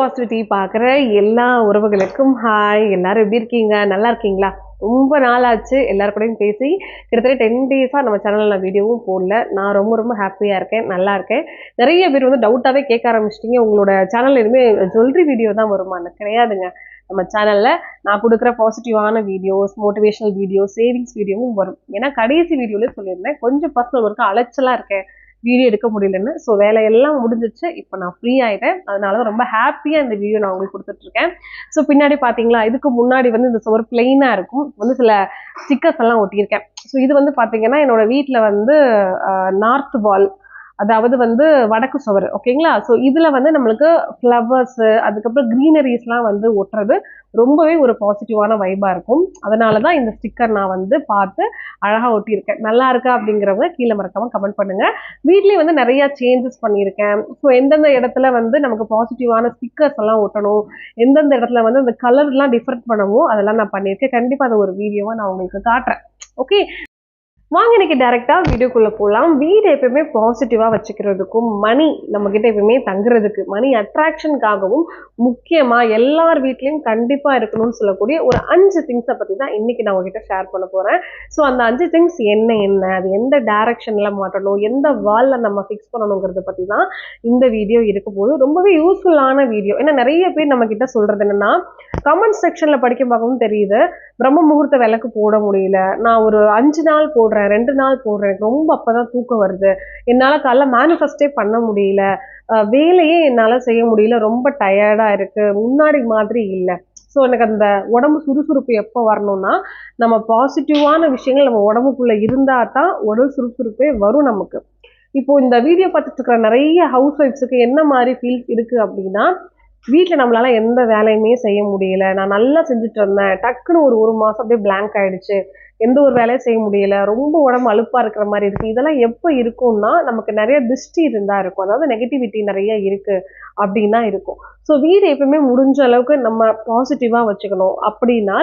Positivity பார்க்குற எல்லா உறவுகளுக்கும் ஹாய் எல்லாரும் எப்படி இருக்கீங்க? நல்லா இருக்கீங்களா? ரொம்ப நாளாச்சு எல்லாரு கூடயும் பேசி. கிட்டத்தட்ட டென் டேஸாக நம்ம சேனலில் நான் வீடியோவும் போடல. நான் ரொம்ப ரொம்ப ஹாப்பியாக இருக்கேன். நல்லா இருக்கேன். நிறைய பேர் வந்து டவுட்டாகவே கேட்க ஆரம்பிச்சிட்டிங்க. உங்களோட சேனல் இனிமேல் ஜுவல்லரி வீடியோ தான் வருமானு கிடையாதுங்க. நம்ம சேனலில் நான் கொடுக்குற பாசிட்டிவான வீடியோஸ் மோட்டிவேஷனல் வீடியோ சேவிங்ஸ் வீடியோவும் வரும். ஏன்னா கடைசி வீடியோலேயே சொல்லியிருந்தேன். கொஞ்சம் பர்சனல் ஒர்க்கு அலைச்சலாக இருக்கேன். வீடியோ எடுக்க முடியலன்னு. ஸோ வேலையெல்லாம் முடிஞ்சிச்சு. இப்போ நான் ஃப்ரீ ஆயிட்டேன். அதனால தான் ரொம்ப ஹாப்பியாக இந்த வீடியோ நான் உங்களுக்கு கொடுத்துட்ருக்கேன். ஸோ பின்னாடி பார்த்தீங்களா இதுக்கு முன்னாடி வந்து இந்த சுவர் பிளெயினாக இருக்கும். வந்து சில ஸ்டிக்கர்ஸ் எல்லாம் ஒட்டியிருக்கேன். ஸோ இது வந்து பார்த்தீங்கன்னா என்னோட வீட்டில் வந்து நார்த் வால் அதாவது வந்து வடக்கு சுவர் ஓகேங்களா? ஸோ இதில் வந்து நம்மளுக்கு ஃப்ளவர்ஸு அதுக்கப்புறம் க்ரீனரிஸ்லாம் வந்து ஒட்டுறது ரொம்பவே ஒரு பாசிட்டிவான வைபாக இருக்கும். அதனால தான் இந்த ஸ்டிக்கர் நான் வந்து பார்த்து அழகாக ஒட்டியிருக்கேன். நல்லா இருக்கா அப்படிங்கிறவங்க கீழே மறக்காமல் கமெண்ட் பண்ணுங்கள் வீட்லேயே வந்து நிறையா சேஞ்சஸ் பண்ணியிருக்கேன். ஸோ எந்தெந்த இடத்துல வந்து நமக்கு பாசிட்டிவான ஸ்டிக்கர்ஸ் எல்லாம் ஒட்டணும் எந்தெந்த இடத்துல வந்து அந்த கலர்லாம் டிஃப்ரெண்ட் பண்ணவோ அதெல்லாம் நான் பண்ணியிருக்கேன். கண்டிப்பாக அதை ஒரு வீடியோவாக நான் உங்களுக்கு காட்டுறேன். ஓகே வாங்க இன்னைக்கு டேரெக்டாக வீடியோக்குள்ளே போகலாம் வீடு எப்பயுமே பாசிட்டிவாக வச்சுக்கிறதுக்கும் மணி நம்மக்கிட்ட எப்பயுமே தங்குறதுக்கு மணி அட்ராக்ஷனுக்காகவும் முக்கியமாக எல்லார் வீட்லேயும் கண்டிப்பாக இருக்கணும்னு சொல்லக்கூடிய ஒரு அஞ்சு திங்ஸை பற்றி தான் இன்றைக்கி நான் உங்ககிட்ட ஷேர் பண்ண போகிறேன் ஸோ அந்த அஞ்சு திங்ஸ் என்ன என்ன அது எந்த டேரெக்ஷனில் மாட்டணும் எந்த வாலில் நம்ம ஃபிக்ஸ் பண்ணணுங்கிறத பற்றி தான் இந்த வீடியோ இருக்க போது ரொம்பவே யூஸ்ஃபுல்லான வீடியோ. ஏன்னா நிறைய பேர் நம்மக்கிட்ட சொல்கிறது என்னென்னா கமெண்ட் செக்ஷனில் படிக்க பார்க்கவும் தெரியுது. பிரம்ம முகூர்த்த விளக்கு போட முடியல. நான் ஒரு அஞ்சு நாள் போடுறேன். ரெண்டு நாள் போடுறேன் எனக்கு ரொம்ப அப்பதான் தூக்கம் வருது. என்னால் காலைல மேனிஃபெஸ்டே பண்ண முடியல. வேலையே என்னால் செய்ய முடியல. ரொம்ப டயர்டாக இருக்கு. முன்னாடி மாதிரி இல்லை. ஸோ எனக்கு அந்த உடம்பு சுறுசுறுப்பு எப்போ வரணும்னா நம்ம பாசிட்டிவான விஷயங்கள் நம்ம உடம்புக்குள்ள இருந்தால் தான் உடல் சுறுசுறுப்பே வரும் நமக்கு. இப்போ இந்த வீடியோ பார்த்துட்டு இருக்கிற நிறைய ஹவுஸ் ஒய்ஃப்ஸுக்கு என்ன மாதிரி ஃபீல் இருக்கு அப்படின்னா வீட்டில் நம்மளால எந்த வேலையுமே செய்ய முடியல. நான் நல்லா செஞ்சுட்டு இருந்தேன். டக்குன்னு ஒரு ஒரு மாதம் அப்படியே பிளாங்க் ஆயிடுச்சு. எந்த ஒரு வேலையும் செய்ய முடியல ரொம்ப உடம்பு அலுப்பா இருக்கிற மாதிரி இருக்கு. இதெல்லாம் எப்போ இருக்கும்னா நமக்கு நிறைய திருஷ்டி இருந்தா இருக்கும். அதாவது நெகட்டிவிட்டி நிறைய இருக்கு. அப்படின்னா இருக்கும். ஸோ வீடு எப்பவுமே முடிஞ்ச அளவுக்கு நம்ம பாசிட்டிவாக வச்சுக்கணும். அப்படின்னா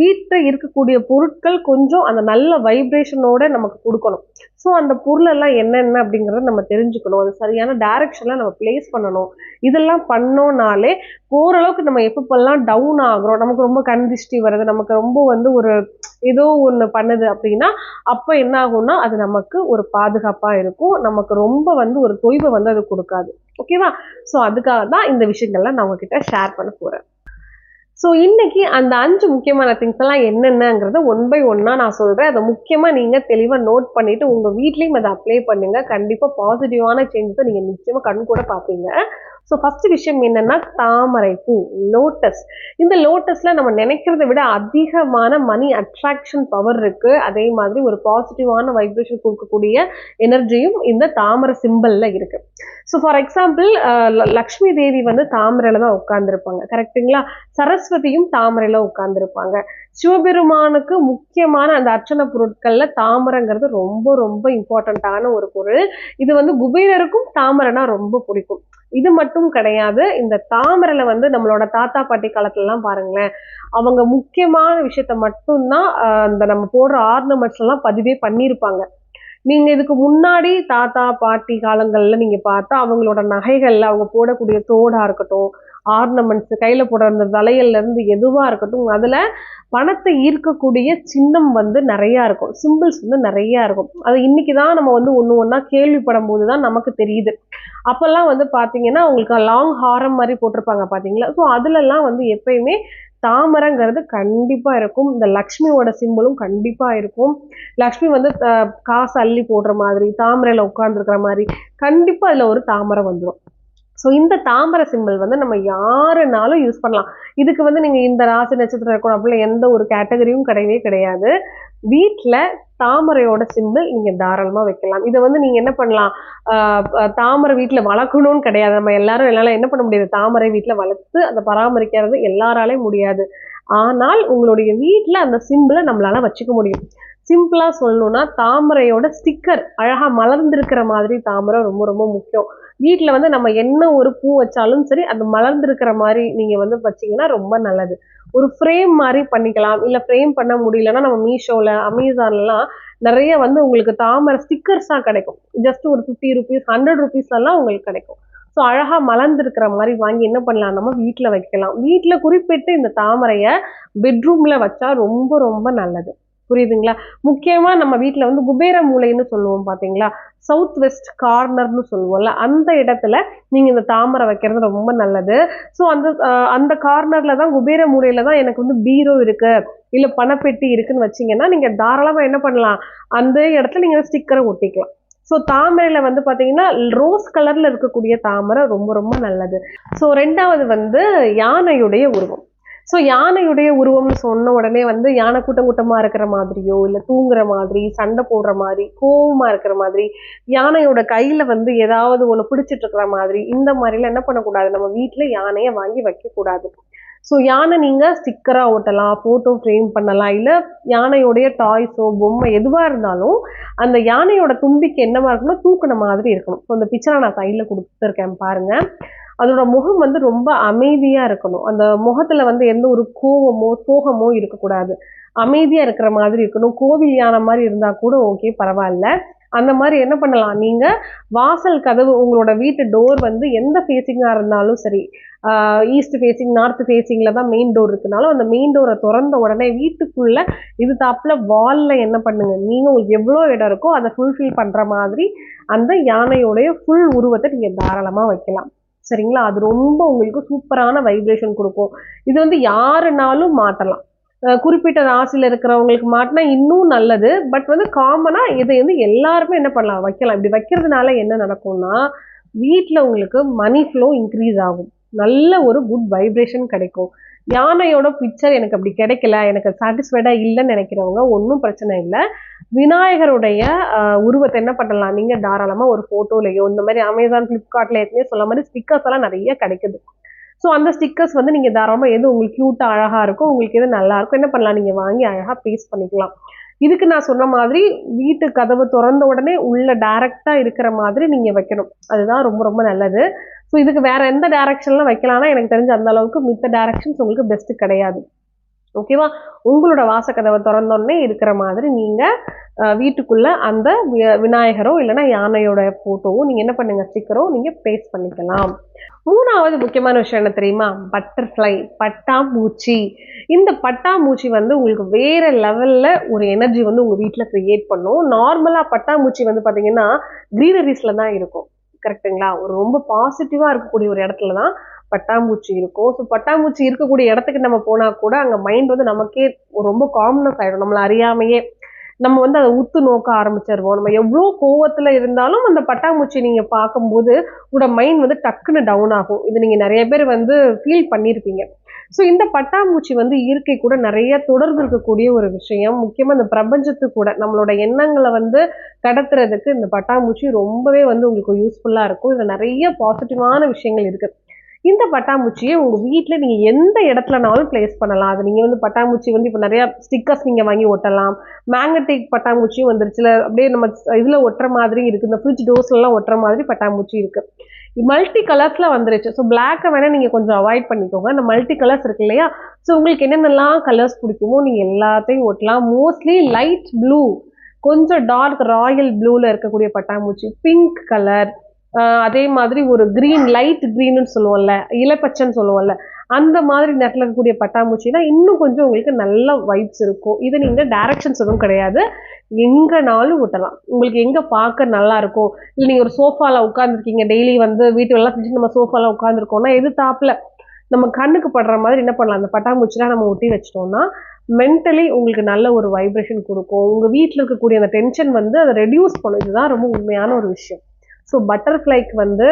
வீட்டில் இருக்கக்கூடிய பொருட்கள் கொஞ்சம் அந்த நல்ல வைப்ரேஷனோட நமக்கு கொடுக்கணும். ஸோ அந்த பொருளெல்லாம் என்னென்ன அப்படிங்கிறத நம்ம தெரிஞ்சுக்கணும். அது சரியான டைரக்ஷனில் நம்ம பிளேஸ் பண்ணணும். இதெல்லாம் பண்ணோம்னாலே ஓரளவுக்கு நம்ம எப்பப்பெல்லாம் டவுன் ஆகுறோம் நமக்கு ரொம்ப கண் திருஷ்டி வருது நமக்கு ரொம்ப வந்து ஒரு ஏதோ ஒன்று பண்ணுது அப்படின்னா அப்போ என்ன ஆகும்னா அது நமக்கு ஒரு பாதுகாப்பாக இருக்கும். நமக்கு ரொம்ப வந்து ஒரு தொய்வை வந்து அது கொடுக்காது. ஓகேவா ஸோ அதுக்காக தான் இந்த விஷயங்கள்லாம் நான் உங்ககிட்ட ஷேர் பண்ண போகிறேன் ஸோ இன்னைக்கு அந்த அஞ்சு முக்கியமான திங்ஸ் எல்லாம் என்னென்னங்கிறத ஒன் பை ஒன்னாக நான் சொல்கிறேன் அதை முக்கியமாக நீங்கள் தெளிவாக நோட் பண்ணிவிட்டு உங்கள் வீட்லேயும் அதை அப்ளை பண்ணுங்கள் கண்டிப்பாக பாசிட்டிவான சேஞ்சஸை நீங்கள் நிச்சயமாக கண் கூட பார்ப்பீங்க. ஸோ ஃபஸ்ட்டு விஷயம் என்னென்னா தாமரை பூ லோட்டஸ் இந்த லோட்டஸில் நம்ம நினைக்கிறத விட அதிகமான மணி அட்ராக்ஷன் பவர் இருக்குது அதே மாதிரி ஒரு பாசிட்டிவான வைப்ரேஷன் கொடுக்கக்கூடிய எனர்ஜியும் இந்த தாமரை சிம்பிளில் இருக்குது so for example Lakshmi Devi வந்து தாமரையில் தான் உட்கார்ந்துருப்பாங்க. கரெக்ட்டுங்களா சரஸ்வதியும் தாமரையில் உட்கார்ந்துருப்பாங்க. சிவபெருமானுக்கு முக்கியமான அந்த அர்ச்சனை பொருட்களில் தாமரைங்கிறது ரொம்ப ரொம்ப இம்பார்ட்டண்ட்டான ஒரு பொருள். இது வந்து குபேரருக்கும் தாமரைனா ரொம்ப பிடிக்கும். இது மட்டும் கிடையாது இந்த தாமரையில வந்து நம்மளோட தாத்தா பாட்டி காலத்துலலாம் பாருங்களேன் அவங்க முக்கியமான விஷயத்த மட்டும்தான் அந்த நம்ம போடுற ஆர்னமெண்ட்ஸ் எல்லாம் பதிவே பண்ணியிருப்பாங்க. நீங்க இதுக்கு முன்னாடி தாத்தா பாட்டி காலங்கள்ல நீங்க பார்த்தா அவங்களோட நகைகள்ல அவங்க போடக்கூடிய தோடா இருக்கட்டும் ஆர்னமெண்ட்ஸ் கையில் போடுற அந்த வளையல்லேருந்து எதுவாக இருக்கட்டும் அதில் பணத்தை ஈர்க்கக்கூடிய சின்னம் வந்து நிறையா இருக்கும். சிம்பிள்ஸ் வந்து நிறையா இருக்கும். அது இன்னைக்கு தான் நம்ம வந்து ஒன்று ஒன்றா கேள்விப்படும் போது தான் நமக்கு தெரியுது. அப்போல்லாம் வந்து பார்த்தீங்கன்னா உங்களுக்கு லாங் ஹாரம் மாதிரி போட்டிருப்பாங்க பார்த்தீங்களா ஸோ அதுலலாம் வந்து எப்பயுமே தாமரைங்கிறது கண்டிப்பாக இருக்கும். இந்த லக்ஷ்மியோட சிம்பிளும் கண்டிப்பாக இருக்கும். லக்ஷ்மி வந்து காசு அள்ளி போடுற மாதிரி தாமரையில் உட்காந்துருக்கிற மாதிரி கண்டிப்பாக அதில் ஒரு தாமரை வந்துடும் ஸோ இந்த தாமரை சிம்பிள் வந்து நம்ம யாருனாலும் யூஸ் பண்ணலாம். இதுக்கு வந்து நீங்கள் இந்த ராசி நட்சத்திரம் இருக்கணும் அப்படிலாம் எந்த ஒரு கேட்டகரியும் கிடையவே கிடையாது. வீட்டில் தாமரையோட சிம்பிள் நீங்கள் தாராளமாக வைக்கலாம். இதை வந்து நீங்கள் என்ன பண்ணலாம்? தாமரை வீட்டில் வளர்க்கணும்னு கிடையாது. நம்ம எல்லாரும் என்னால் என்ன பண்ண முடியாது? தாமரை வீட்டில் வளர்த்து அதை பராமரிக்கிறது எல்லாராலையும் முடியாது. ஆனால் உங்களுடைய வீட்டில் அந்த சிம்பிளை நம்மளால வச்சுக்க முடியும். சிம்பிளாக சொல்லணும்னா தாமரையோட ஸ்டிக்கர் அழகாக மலர்ந்திருக்கிற மாதிரி தாமரை ரொம்ப ரொம்ப முக்கியம். வீட்டில் வந்து நம்ம என்ன ஒரு பூ வச்சாலும் சரி அது மலர்ந்திருக்கிற மாதிரி நீங்கள் வந்து வச்சிங்கன்னா ரொம்ப நல்லது. ஒரு ஃப்ரேம் மாதிரி பண்ணிக்கலாம். இல்லை ஃப்ரேம் பண்ண முடியலன்னா நம்ம மீஷோவில் அமேசான்லாம் நிறைய வந்து உங்களுக்கு தாமரை ஸ்டிக்கர்ஸாக கிடைக்கும். ஜஸ்ட் ஒரு ஃபிஃப்டி ருபீஸ் ஹண்ட்ரட் ருபீஸ்லாம் உங்களுக்கு கிடைக்கும். ஸோ அழகாக மலர்ந்திருக்கிற மாதிரி வாங்கி என்ன பண்ணலாம்? நம்ம வீட்டில் வைக்கலாம். வீட்டில் குறிப்பிட்டு இந்த தாமரையை பெட்ரூமில் வச்சா ரொம்ப ரொம்ப நல்லது. புரியுதுங்களா? முக்கியமாக நம்ம வீட்டில் வந்து குபேர மூலைன்னு சொல்லுவோம் பார்த்தீங்களா சவுத் வெஸ்ட் கார்னர்னு சொல்லுவோம்ல அந்த இடத்துல நீங்கள் இந்த தாமரை வைக்கிறது ரொம்ப நல்லது. ஸோ அந்த அந்த கார்னரில் தான் குபேர மூலையில் தான் எனக்கு வந்து பீரோ இருக்குது இல்லை பணப்பெட்டி இருக்குன்னு வச்சீங்கன்னா நீங்கள் தாராளமாக என்ன பண்ணலாம்? அந்த இடத்துல நீங்கள் ஸ்டிக்கரை ஒட்டிக்கலாம். ஸோ தாமரையில் வந்து பார்த்தீங்கன்னா ரோஸ் கலரில் இருக்கக்கூடிய தாமரை ரொம்ப ரொம்ப நல்லது. ஸோ ரெண்டாவது வந்து யானையுடைய உருவம். ஸோ யானையுடைய உருவம்னு சொன்ன உடனே வந்து யானை கூட்டம் கூட்டமா இருக்கிற மாதிரியோ இல்லை தூங்குற மாதிரி சண்டை போடுற மாதிரி கோவமா இருக்கிற மாதிரி யானையோட கையில் வந்து ஏதாவது ஒன்று பிடிச்சிட்டு இருக்கிற மாதிரி இந்த மாதிரிலாம் என்ன பண்ணக்கூடாது? நம்ம வீட்டில் யானையை வாங்கி வைக்கக்கூடாது. ஸோ யானை நீங்கள் ஸ்டிக்கராக ஓட்டலாம் ஃபோட்டோ ஃப்ரேம் பண்ணலாம் இல்லை யானையோடைய டாய்ஸோ பொம்மை எதுவாக இருந்தாலும் அந்த யானையோட தும்பிக்கு என்னவா இருக்கணும் தூக்கின மாதிரி இருக்கணும். ஸோ அந்த பிக்சரை நான் சைடில் கொடுத்துருக்கேன் பாருங்க. அதோட முகம் வந்து ரொம்ப அமைதியாக இருக்கணும். அந்த முகத்தில் வந்து எந்த ஒரு கோவமோ சோகமோ இருக்கக்கூடாது. அமைதியாக இருக்கிற மாதிரி இருக்கணும். கோவில் யானை மாதிரி இருந்தால் கூட ஓகே பரவாயில்ல. அந்த மாதிரி என்ன பண்ணலாம்? நீங்க வாசல் கதவு உங்களோட வீட்டு டோர் வந்து எந்த ஃபேஸிங்கா இருந்தாலும் சரி ஈஸ்ட் ஃபேஸிங் நார்த் ஃபேஸிங்கில் தான் மெயின் டோர் இருக்குனாலும் அந்த மெயின் டோரை திறந்த உடனே வீட்டுக்குள்ள இது தாப்பில் வாலில் என்ன பண்ணுங்க? நீங்கள் உங்களுக்கு எவ்வளோ இடம் இருக்கோ அதை ஃபுல்ஃபில் பண்ணுற மாதிரி அந்த யானையோடைய ஃபுல் உருவத்தை நீங்கள் தாராளமாக வைக்கலாம். சரிங்களா? அது ரொம்ப உங்களுக்கு சூப்பரான வைப்ரேஷன் கொடுக்கும். இது வந்து யாருனாலும் மாட்டலாம் குறிப்பிட்ட ராசியில் இருக்கிறவங்களுக்கு மாட்டினா இன்னும் நல்லது. பட் வந்து காமனாக இதை வந்து எல்லாருமே என்ன பண்ணலாம்? வைக்கலாம். இப்படி வைக்கிறதுனால என்ன நடக்கும்னா வீட்டில் உங்களுக்கு மணி ஃப்ளோ இன்க்ரீஸ் ஆகும். நல்ல ஒரு குட் வைப்ரேஷன் கிடைக்கும். யானையோட பிக்சர் எனக்கு அப்படி கிடைக்கல. எனக்கு சாட்டிஸ்ஃபைடாக இல்லைன்னு நினைக்கிறவங்க ஒன்றும் பிரச்சனை இல்லை. விநாயகருடைய உருவத்தை என்ன பண்ணலாம்? நீங்கள் தாராளமாக ஒரு ஃபோட்டோலையோ இந்த மாதிரி அமேசான் பிளிப்கார்ட்ல ஏற்கனவே சொல்ல மாதிரி ஸ்டிக்கர்ஸ் எல்லாம் நிறைய கிடைக்குது. ஸோ அந்த ஸ்டிக்கர்ஸ் வந்து நீங்கள் தாராளமாக எது உங்களுக்கு க்யூட்டாக அழகாக இருக்கோ உங்களுக்கு எது நல்லா இருக்கும் என்ன பண்ணலாம்? நீங்கள் வாங்கி அழகாக பேஸ்ட் பண்ணிக்கலாம். இதுக்கு நான் சொன்ன மாதிரி வீட்டு கதவு திறந்த உடனே உள்ள டைரக்டா இருக்கிற மாதிரி நீங்கள் வைக்கணும். அதுதான் ரொம்ப ரொம்ப நல்லது. ஸோ இதுக்கு வேறு எந்த டைரக்ஷன்ல வைக்கலாம்னா எனக்கு தெரிஞ்ச அந்த அளவுக்கு மித்த டைரக்ஷன்ஸ் உங்களுக்கு பெஸ்ட்டு கிடையாது. ஓகேவா உங்களோட வாசக்கதவை திறந்தோடனே இருக்கிற மாதிரி நீங்கள் வீட்டுக்குள்ளே அந்த விநாயகரோ இல்லைன்னா யானையோட ஃபோட்டோவோ நீங்கள் என்ன பண்ணுங்கள் ஸ்டிக்கரோ நீங்கள் பேஸ்ட் பண்ணிக்கலாம். மூணாவது முக்கியமான விஷயம் என்ன தெரியுமா? பட்டர்ஃப்ளை பட்டாம்பூச்சி. இந்த பட்டாம்பூச்சி வந்து உங்களுக்கு வேறு லெவலில் ஒரு எனர்ஜி வந்து உங்கள் வீட்டில் க்ரியேட் பண்ணும். நார்மலாக பட்டாம்பூச்சி வந்து பார்த்திங்கன்னா க்ரீனரிஸில் தான் இருக்கும். கரெக்ட்டுங்களா ஒரு ரொம்ப பாசிட்டிவாக இருக்கக்கூடிய ஒரு இடத்துல தான் பட்டாம்பூச்சி இருக்கும். ஸோ பட்டாம்பூச்சி இருக்கக்கூடிய இடத்துக்கு நம்ம போனால் கூட அங்கே மைண்ட் வந்து நமக்கே ரொம்ப காம்னஸ் ஆகிடும் நம்மளை அறியாமையே நம்ம வந்து அதை உத்து நோக்க ஆரம்பிச்சிருவோம். நம்ம எவ்வளோ கோவத்தில் இருந்தாலும் அந்த பட்டாம்பூச்சி நீங்கள் பார்க்கும்போது உங்களோட மைண்ட் வந்து டக்குன்னு டவுன் ஆகும். இது நீங்கள் நிறைய பேர் வந்து ஃபீல் பண்ணியிருப்பீங்க ஸோ இந்த பட்டாம்பூச்சி வந்து இயற்கை கூட நிறைய தொடர்பு இருக்கக்கூடிய ஒரு விஷயம். முக்கியமாக இந்த பிரபஞ்சத்து கூட நம்மளோட எண்ணங்களை வந்து கடத்துறதுக்கு இந்த பட்டாம்பூச்சி ரொம்பவே வந்து உங்களுக்கு யூஸ்ஃபுல்லாக இருக்கும். இதில் நிறைய பாசிட்டிவான விஷயங்கள் இருக்குது இந்த பட்டாம்பூச்சியை உங்கள் வீட்டில் நீங்கள் எந்த இடத்துலனாலும் பிளேஸ் பண்ணலாம். அது நீங்கள் வந்து பட்டாம்பூச்சி வந்து இப்போ நிறையா ஸ்டிக்கர்ஸ் நீங்கள் வாங்கி ஒட்டலாம். மேக்னெட்டிக் பட்டாம்பூச்சியும் வந்துருச்சுல அப்படியே நம்ம இதில் ஒட்டுற மாதிரி இருக்குது இந்த ஃப்ரிட்ஜ் டோஸ்லலாம் ஒட்டுற மாதிரி பட்டாம்பூச்சி இருக்குது மல்டி கலர்ஸில் வந்துருச்சு. ஸோ பிளாக்கை வேணால் நீங்கள் கொஞ்சம் அவாய்ட் பண்ணிக்கோங்க. இந்த மல்டி கலர்ஸ் இருக்கு இல்லையா? ஸோ உங்களுக்கு என்னென்னலாம் கலர்ஸ் பிடிக்குமோ நீங்கள் எல்லாத்தையும் ஒட்டலாம். மோஸ்ட்லி லைட் ப்ளூ கொஞ்சம் டார்க் ராயல் ப்ளூவில் இருக்கக்கூடிய பட்டாம்பூச்சி. பிங்க் கலர் அதே மாதிரி ஒரு கிரீன் லைட் க்ரீன்னு சொல்லுவோம்ல இளப்பச்சைன்னு சொல்லுவோம்ல அந்த மாதிரி நேரத்தில் இருக்கக்கூடிய பட்டாம்பூச்சினா இன்னும் கொஞ்சம் உங்களுக்கு நல்ல வைப்ஸ் இருக்கும். இது நீங்கள் டைரக்ஷன்ஸ் எதுவும் கிடையாது. எங்கனாலும் விட்டலாம் உங்களுக்கு எங்கே பார்க்க நல்லா இருக்கும்? இல்லை நீங்கள் ஒரு சோஃபாவில் உட்காந்துருக்கீங்க டெய்லி வந்து வீட்டு எல்லாம் செஞ்சு நம்ம சோஃபாவில் உட்காந்துருக்கோம்னா எது தாப்புல? நம்ம கண்ணுக்கு படுற மாதிரி என்ன பண்ணலாம்? அந்த பட்டாம்பூச்சிலாம் நம்ம ஒட்டி வச்சிட்டோம்னா மென்டலி உங்களுக்கு நல்ல ஒரு வைப்ரேஷன் கொடுக்கும். உங்கள் வீட்டில் இருக்கக்கூடிய அந்த டென்ஷன் வந்து அதை ரெடியூஸ் பண்ணும். இதுதான் ரொம்ப உண்மையான ஒரு விஷயம். ஸோ பட்டர்ஃப்ளைக்கு வந்து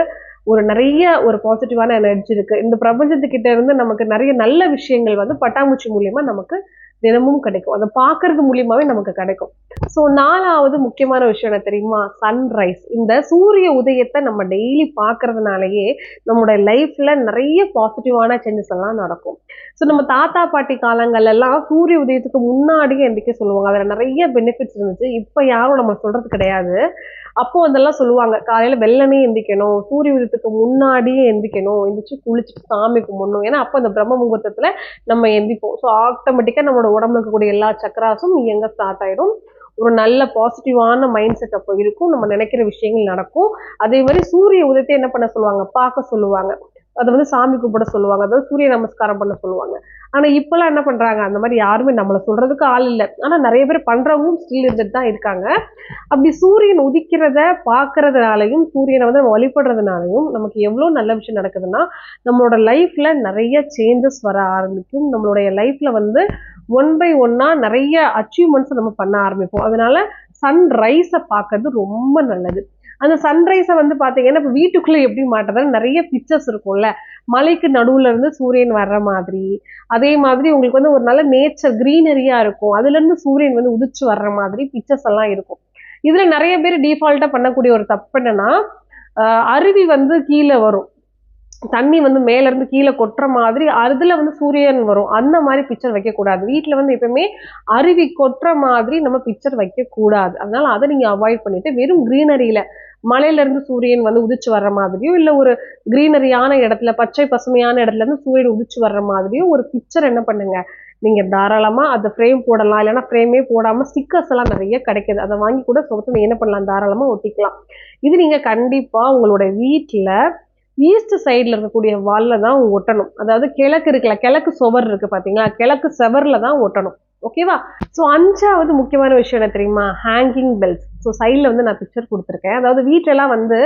ஒரு நிறைய ஒரு பாசிட்டிவான எனர்ஜி இருக்கு. இந்த பிரபஞ்சத்துக்கிட்ட இருந்து நமக்கு நிறைய நல்ல விஷயங்கள் வந்து பட்டாம்பூச்சி மூலியமா நமக்கு தினமும் கிடைக்கும். அதை பார்க்கறது மூலியமாவே நமக்கு கிடைக்கும். ஸோ நாலாவது முக்கியமான விஷயம் என்ன தெரியுமா? சன்ரைஸ் இந்த சூரிய உதயத்தை நம்ம டெய்லி பார்க்கறதுனாலயே நம்மளுடைய லைஃப்ல நிறைய பாசிட்டிவான சேஞ்சஸ் எல்லாம் நடக்கும். ஸோ நம்ம தாத்தா பாட்டி காலங்கள்ல எல்லாம் சூரிய உதயத்துக்கு முன்னாடியே எந்திரிக்க சொல்லுவாங்க. அதில் நிறைய பெனிஃபிட்ஸ் இருந்துச்சு. இப்போ யாரும் நம்ம சொல்றது கிடையாது. அப்போ அதெல்லாம் சொல்லுவாங்க. காலையில வெள்ளனே எந்திக்கணும். சூரிய உதயத்துக்கு முன்னாடியே எந்திக்கணும். எந்திரிச்சு குளிச்சுட்டு சாமி கும்பிடணும். ஏன்னா அப்போ அந்த பிரம்ம முகூர்த்தத்துல நம்ம எந்திப்போம். ஸோ ஆட்டோமேட்டிக்கா நம்மளோட உடம்புல இருக்கக்கூடிய எல்லா சக்கராஸும் இயங்க ஸ்டார்ட் ஆயிடும். ஒரு நல்ல பாசிட்டிவான மைண்ட் செட் அப்போ இருக்கும். நம்ம நினைக்கிற விஷயங்கள் நடக்கும். அதே மாதிரி சூரிய உதயத்தை என்ன பண்ண சொல்லுவாங்க? பார்க்க சொல்லுவாங்க. அதை வந்து சாமி கும்பிட சொல்லுவாங்க. அதாவது சூரிய நமஸ்காரம் பண்ண சொல்லுவாங்க. ஆனா இப்பெல்லாம் என்ன பண்றாங்க? அந்த மாதிரி யாருமே நம்மளை சொல்றதுக்கு ஆள் இல்லை. ஆனா நிறைய பேர் பண்றவங்களும் ஸ்டில் இருந்துட்டு தான் இருக்காங்க. அப்படி சூரியன் உதிக்கிறத பார்க்கறதுனாலையும் சூரியனை வந்து நம்ம வழிபடுறதுனாலையும் நமக்கு எவ்வளோ நல்ல விஷயம் நடக்குதுன்னா நம்மளோட லைஃப்ல நிறைய சேஞ்சஸ் வர ஆரம்பிக்கும். நம்மளுடைய லைஃப்ல வந்து ஒன் பை ஒன்னா நிறைய அச்சீவ்மெண்ட்ஸை நம்ம பண்ண ஆரம்பிப்போம். அதனால சன்ரைஸை பார்க்கறது ரொம்ப நல்லது. அந்த சன்ரைஸை வந்து பார்த்தீங்கன்னா இப்போ வீட்டுக்குள்ளே எப்படி மாட்டுறதுன்னு நிறைய பிக்சர்ஸ் இருக்கும்ல. மலைக்கு நடுவுல இருந்து சூரியன் வர்ற மாதிரி. அதே மாதிரி உங்களுக்கு வந்து ஒரு நல்ல நேச்சர் க்ரீனரியாக இருக்கும். அதுலேருந்து சூரியன் வந்து உதிச்சு வர்ற மாதிரி பிக்சர்ஸ் எல்லாம் இருக்கும். இதில் நிறைய பேர் டிஃபால்ட்டாக பண்ணக்கூடிய ஒரு தப்பு என்னன்னா அருவி வந்து கீழே வரும். தண்ணி வந்து மேலேருந்து கீழே கொட்டுற மாதிரி அதில் வந்து சூரியன் வரும். அந்த மாதிரி பிக்சர் வைக்கக்கூடாது. வீட்டில் வந்து எப்பவுமே அருவி கொட்டுற மாதிரி நம்ம பிக்சர் வைக்கக்கூடாது. அதனால் அதனால அதை நீங்கள் அவாய்ட் பண்ணிட்டு வெறும் க்ரீனரியில் மலையிலேருந்து சூரியன் வந்து உதிச்சு வர்ற மாதிரியோ இல்லை ஒரு க்ரீனரியான இடத்துல பச்சை பசுமையான இடத்துலேருந்து சூரியன் உதிச்சு வர்ற மாதிரியோ ஒரு பிக்சர் என்ன பண்ணுங்க? நீங்கள் தாராளமாக அதை ஃப்ரேம் போடலாம். இல்லைன்னா ஃப்ரேமே போடாமல் ஸ்டிக்கர்ஸ் எல்லாம் நிறைய கிடைக்குது. அதை வாங்கி கூட சொத்து என்ன பண்ணலாம்? தாராளமாக ஒட்டிக்கலாம். இது நீங்கள் கண்டிப்பாக உங்களோட வீட்டில் ஈஸ்ட் சைடில் இருக்கக்கூடிய வாலில் தான் ஒட்டணும். அதாவது கிழக்கு இருக்குல்ல கிழக்கு சுவர் இருக்குது பார்த்தீங்களா கிழக்கு செவரில் தான் ஒட்டணும். ஓகேவா ஸோ அஞ்சாவது முக்கியமான விஷயம் என்ன தெரியுமா? ஹேங்கிங் பெல்ஸ் ஸோ சைடில் வந்து நான் பிக்சர் கொடுத்துருக்கேன். அதாவது வீட்டிலலாம் வந்து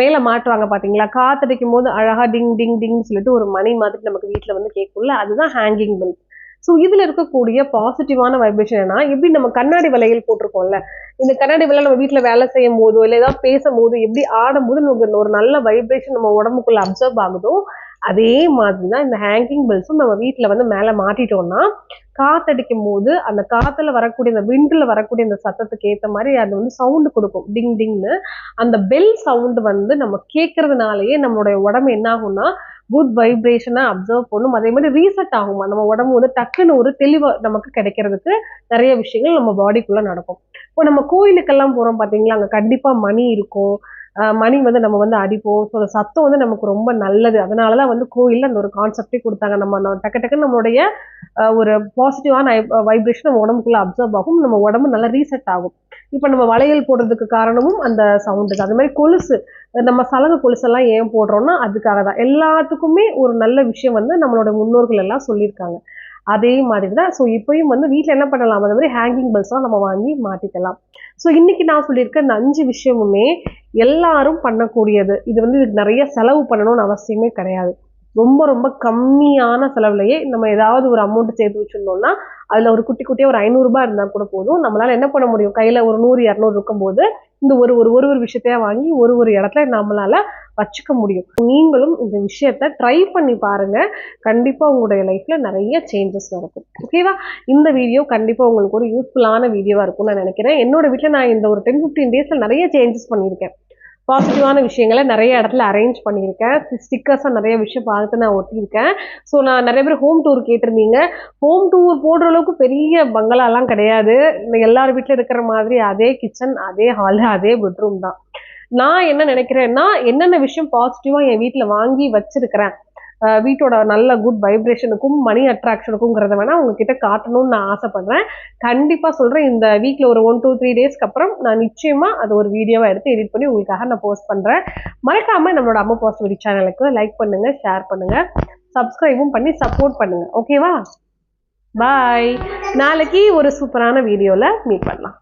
மேலே மாட்டுவாங்க பார்த்தீங்களா காத்தடிக்கும் போது அழகாக டிங் டிங் டிங்னு சொல்லிட்டு ஒரு மணி மாதிரி நமக்கு வீட்டில் வந்து கேட்கும்ல அதுதான் ஹேங்கிங் பெல்ஸ் ஸோ இதில் இருக்கக்கூடிய பாசிட்டிவான வைப்ரேஷன் என்ன எப்படி நம்ம கண்ணாடி விலையில் போட்டிருக்கோம்ல? இந்த கண்ணாடி வளையல் நம்ம வீட்டில் வேலை செய்யும் போதோ இல்லை ஏதாவது பேசும்போது எப்படி ஆடும்போது நமக்கு ஒரு நல்ல வைப்ரேஷன் நம்ம உடம்புக்குள்ள அப்சர்வ் ஆகுதோ அதே மாதிரி தான் இந்த ஹேங்கிங் பெல்ஸும் நம்ம வீட்டில் வந்து மேலே மாட்டிட்டோம்னா காத்தடிக்கும் போது அந்த காத்துல வரக்கூடிய அந்த விண்டில் வரக்கூடிய அந்த சத்தத்துக்கு ஏற்ற மாதிரி அது வந்து சவுண்டு கொடுக்கும். டிங் டிங்னு அந்த பெல் சவுண்டு வந்து நம்ம கேட்கறதுனாலயே நம்மளுடைய உடம்பு என்ன ஆகும்னா குட் வைப்ரேஷனை அப்சர்வ் பண்ணும். அதே மாதிரி ரீசெட் ஆகும்? நம்ம உடம்பு வந்து டக்குன்னு ஒரு தெளிவாக நமக்கு கிடைக்கிறதுக்கு நிறைய விஷயங்கள் நம்ம பாடிக்குள்ளே நடக்கும். இப்போ நம்ம கோயிலுக்கெல்லாம் போகிறோம் பார்த்தீங்களா? அங்கே கண்டிப்பாக மணி இருக்கும். மணி வந்து நம்ம வந்து அடிப்போம். ஸோ அந்த சத்தம் வந்து நமக்கு ரொம்ப நல்லது. அதனால தான் வந்து கோயிலில் அந்த ஒரு கான்செப்டே கொடுத்தாங்க. நம்ம டக்கு டக்குன்னு நம்மளுடைய ஒரு பாசிட்டிவான வைப்ரேஷன் நம்ம உடம்புக்குள்ளே அப்சர்வ் ஆகும். நம்ம உடம்பு நல்லா ரீசெட் ஆகும். இப்போ நம்ம வளையல் போடுறதுக்கு காரணமும் அந்த சவுண்டு அது மாதிரி கொலுசு நம்ம சலங்கை கொலுசெல்லாம் ஏன் போடுறோம்னா அதுக்காக தான் எல்லாத்துக்குமே ஒரு நல்ல விஷயம் வந்து நம்மளோட முன்னோர்கள் எல்லாம் சொல்லியிருக்காங்க. அதே மாதிரி தான் ஸோ இப்பயும் வந்து வீட்டில் என்ன பண்ணலாம்? அந்த மாதிரி ஹேங்கிங் பெல்ஸ்லாம் நம்ம வாங்கி மாட்டிக்கலாம் ஸோ இன்னைக்கு நான் சொல்லியிருக்க இந்த அஞ்சு விஷயமுமே எல்லாரும் பண்ணக்கூடியது. இது வந்து இதுக்கு நிறைய செலவு பண்ணணும்னு அவசியமே கிடையாது. ரொம்ப ரொம்ப கம்மியான செலவுலையே நம்ம ஏதாவது ஒரு அமௌண்ட் சேர்த்து வச்சிருந்தோம்னா அதில் ஒரு குட்டி குட்டியாக ஒரு ஐநூறுரூபா இருந்தால் கூட போதும். நம்மளால் என்ன பண்ண முடியும்? கையில் ஒரு நூறு இரநூறு இருக்கும்போது இந்த ஒரு ஒரு ஒரு ஒரு விஷயத்தையா வாங்கி ஒரு ஒரு இடத்துல நம்மளால வச்சுக்க முடியும். நீங்களும் இந்த விஷயத்த ட்ரை பண்ணி பாருங்க. கண்டிப்பாக உங்களுடைய லைஃப்பில் நிறைய சேஞ்சஸ் நடக்கும். ஓகேவா இந்த வீடியோ கண்டிப்பாக உங்களுக்கு ஒரு யூஸ்ஃபுல்லான வீடியோவாக இருக்கும்னு நான் நினைக்கிறேன். என்னோட வீட்டில் நான் இந்த ஒரு டென் ஃபிஃப்டீன் டேஸில் நிறைய சேஞ்சஸ் பண்ணியிருக்கேன். பாசிட்டிவான விஷயங்களை நிறைய இடத்துல அரேஞ்ச் பண்ணியிருக்கேன். ஸ்டிக்கர்ஸாக நிறைய விஷயம் பார்த்து நான் ஒட்டியிருக்கேன். ஸோ நான் நிறைய பேர் ஹோம் டூர் கேட்டிருந்தீங்க. ஹோம் டூர் போடுற அளவுக்கு பெரிய பங்களாலாம் கிடையாது. எல்லார் வீட்டில் இருக்கிற மாதிரி அதே கிச்சன் அதே ஹாலு அதே பெட்ரூம் தான். நான் என்ன நினைக்கிறேன்னா என்னென்ன விஷயம் பாசிட்டிவாக என் வீட்டில் வாங்கி வச்சிருக்கிறேன்? வீட்டோட நல்ல குட் வைப்ரேஷனுக்கும் மணி அட்ராக்ஷனுக்குங்கிறத வேணா உங்ககிட்ட காட்டணும்னு நான் ஆசைப்படுறேன். கண்டிப்பாக சொல்கிறேன் இந்த வீக்கில் ஒரு ஒன் டூ த்ரீ டேஸ்க்கு அப்புறம் நான் நிச்சயமாக அது ஒரு வீடியோவாக எடுத்து எடிட் பண்ணி உங்களுக்காக நான் போஸ்ட் பண்ணுறேன் மறக்காமல் நம்மளோட அம்மா பாசிட்டிவிட்டி சேனலுக்கு லைக் பண்ணுங்கள் ஷேர் பண்ணுங்கள் சப்ஸ்கிரைபும் பண்ணி சப்போர்ட் பண்ணுங்கள் ஓகேவா பாய் நாளைக்கு ஒரு சூப்பரான வீடியோவில் மீட் பண்ணலாம்.